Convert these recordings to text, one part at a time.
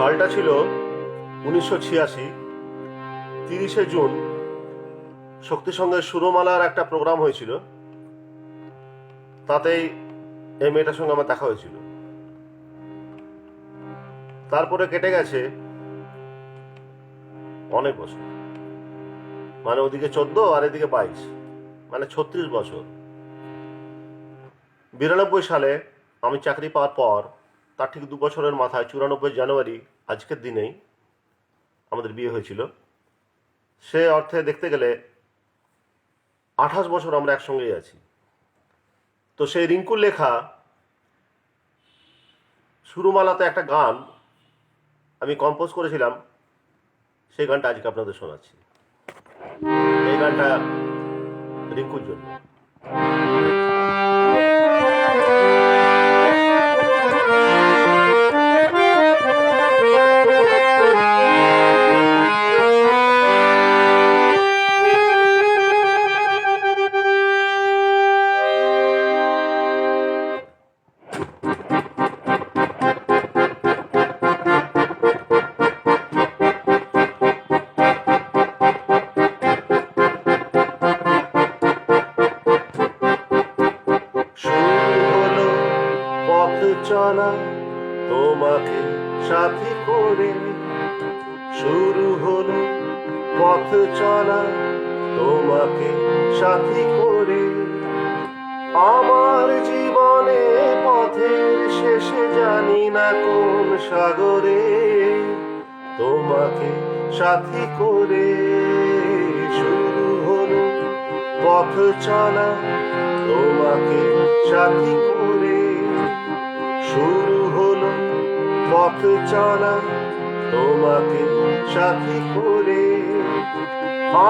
সালটা ছিল উনিশশো ছিয়াশি, তিরিশে জুন। শক্তি সঙ্গে সুরমালার একটা প্রোগ্রাম হয়েছিল। তাতেই এই মেয়েটার সঙ্গে আমার দেখা হয়েছিল। তারপরে কেটে গেছে অনেক বছর। মানে ওদিকে চোদ্দ আর এদিকে বাইশ। মানে ছত্রিশ বছর। বিরানব্বই সালে আমি চাকরি পাওয়ার পর তার ঠিক দু বছরের মাথায় চুরানব্বই জানুয়ারি আজকের দিনেই আমাদের বিয়ে হয়েছিল। সে অর্থে দেখতে গেলে আঠাশ বছর আমরা একসঙ্গেই আছি। তো সেই রিঙ্কুর লেখা সুরমালাতে একটা গান আমি কম্পোজ করেছিলাম, সেই গানটা আজকে আপনাদের শোনাচ্ছি। এই গানটা রিঙ্কুর জন্য। পথ চলা তোমাকে সাথী করে। শুরু হলো পথ চলা তোমাকে সাথী করে। আমার জীবনে পথের শেষে জানি না কোন সাগরে তোমাকে সাথী করে। শুরু হলো পথ চলা তোমাকে সাথী করে। শুরু হলো পথ চলা। তোমাকে সাথী করে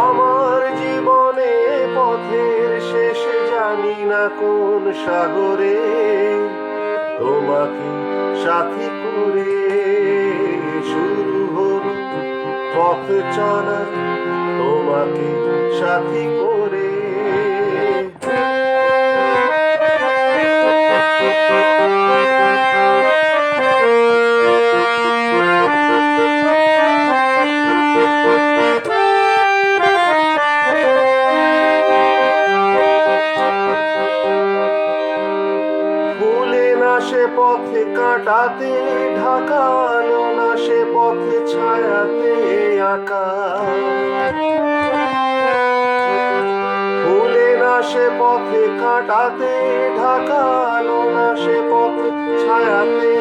আমার জীবনে পথের শেষে জানি না কোন সাগরে। তোমাকে সাথী করে শুরু হলো পথ চলা। তোমাকে সাথী করে পথে কাটাতে, ঢাকালো না সে পথে ছায়াতে আঁকা ফুলে না সে পথে কাটাতে, ঢাকালো না সে পথে ছায়াতে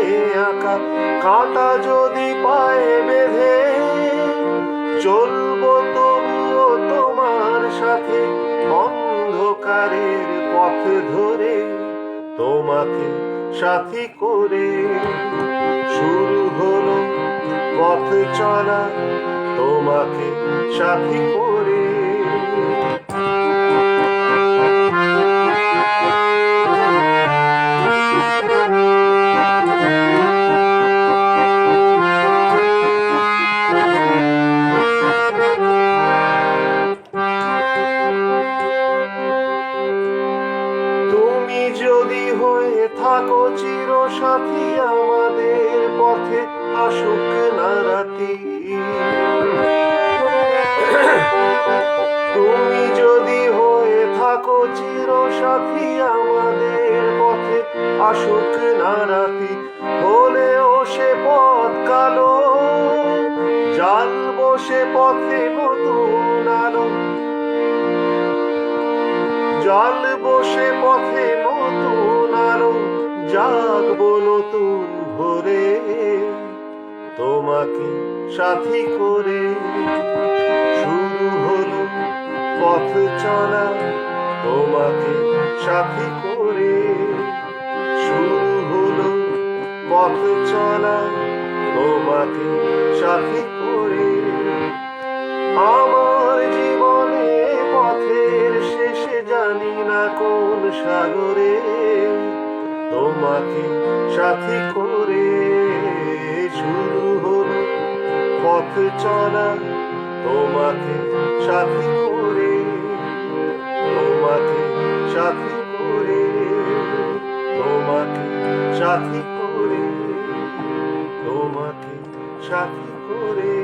আঁকা কাঁটা যদি পায়ে বেঁধে, চলবো তবুও তোমার সাথে। অন্ধকারের পথ ধরে তোমাকে সাথী করে শুরু হলো পথ চলা। তোমাকে সাথী করে হয়ে থাকো চির সাথী, আমাদের পথে আসুক না রাতি তুমি যদি হয়ে থাকো চির সাথী, আমাদের পথে আসুক না রাতি হলেও সে পথ কালো জাল বসে পথে নতুন ভোরে তোমাকে সাথী করে শুরু হলো পথ চলা, তোমাকে সাথী করে শুরু হলো পথ চলা, তোমাকে সাথী করে। আমার জীবনে পথের শেষে জানি না কোন সাগরে তোমাকে সাথী করে শুরু হলো পথ চলা। তোমাকে সাথী করে, তোমাকে সাথী করে, তোমাকে সাথী করে, তোমাকে সাথে করে।